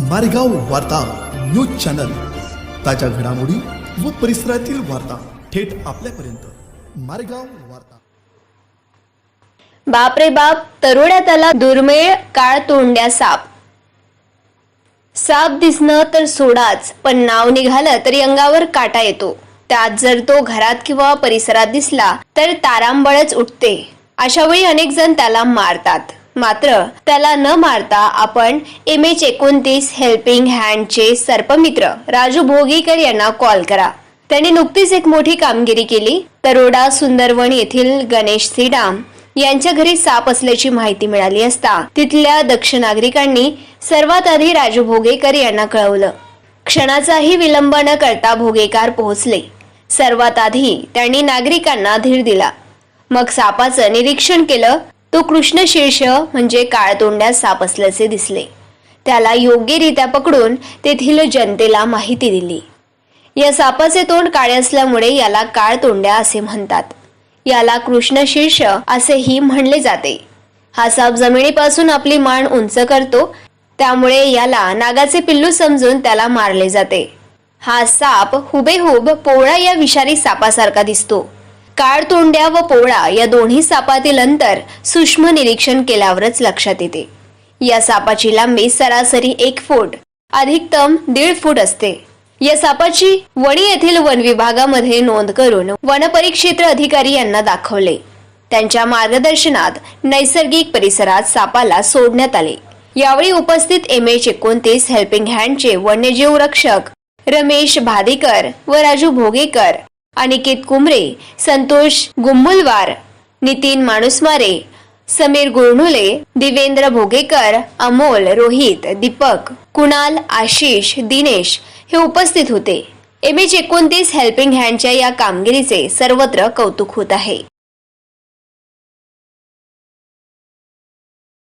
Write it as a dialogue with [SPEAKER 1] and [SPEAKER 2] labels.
[SPEAKER 1] मारेगाव वार्ता news channel. ताज्या घडामोडी व परिसरातील वार्ता थेट आपल्यापर्यंत. मारेगाव वार्ता.
[SPEAKER 2] बापरे बाप तरुणात आला दुर्मिळ काळ तोंड्या साप. साप दिसणं तर सोडाच पण नाव निघालं तरी अंगावर काटा येतो. त्यात जर तो घरात किंवा परिसरात दिसला तर तारांबळच उठते. अशा वेळी अनेक जण त्याला मारतात. मात्र त्याला न मारता आपण एम एच एकोणतीस हेल्पिंग हँडचे सर्पमित्र राजू भोगीकर यांना कॉल करा. त्यांनी नुकतीच एक मोठी कामगिरी केली. तरोडा सुंदरवन येथील गणेश श्रीराम यांच्या घरी साप असल्याची माहिती मिळाली असता तिथल्या दक्ष नागरिकांनी सर्वात आधी राजू भोगेकर यांना कळवलं. क्षणाचाही विलंब न करता भोगेकार पोहोचले. सर्वात आधी त्यांनी नागरिकांना धीर दिला. मग सापाचं निरीक्षण केलं. तो कृष्णशीर्ष म्हणजे काळतोंड्या साप असल्याचे दिसले. त्याला योग्यरित्या पकडून तेथील जनतेला माहिती दिली. या सापाचे तोंड काळे असल्यामुळे याला काळतोंड्या असे म्हणतात. याला कृष्णशीर्ष असेही म्हणले जाते. हा साप जमिनीपासून आपली मान उंच करतो त्यामुळे याला नागाचे पिल्लू समजून त्याला मारले जाते. हा साप हुबेहूब पोळा या विषारी सापासारखा दिसतो. काळतोंड्या व पोळा या दोन्ही सापातील अंतर सूक्ष्म निरीक्षण केल्यावरच लक्षात येते. या सापाची लांबी सरासरी एक फूट अधिकतम दीड फूट असते. या सापाची वणी येथील वन विभागामध्ये नोंद करून वनपरिक्षेत्र अधिकारी यांना दाखवले. त्यांच्या मार्गदर्शनात नैसर्गिक परिसरात सापाला सोडण्यात आले. यावेळी उपस्थित एम एच एकोणतीस हेल्पिंग हँडचे वन्यजीव रक्षक रमेश भादेकर व राजू भोगेकर अनिकेत कुमरे संतोष गुंबुलवार नितीन माणुसमारे समीर गुळणुले दिवेंद्र भोगेकर अमोल रोहित दीपक कुणाल आशिष दिनेश हे उपस्थित होते. एम एच एकोणतीस हेल्पिंग हँडच्या या कामगिरीचे सर्वत्र कौतुक होत आहे.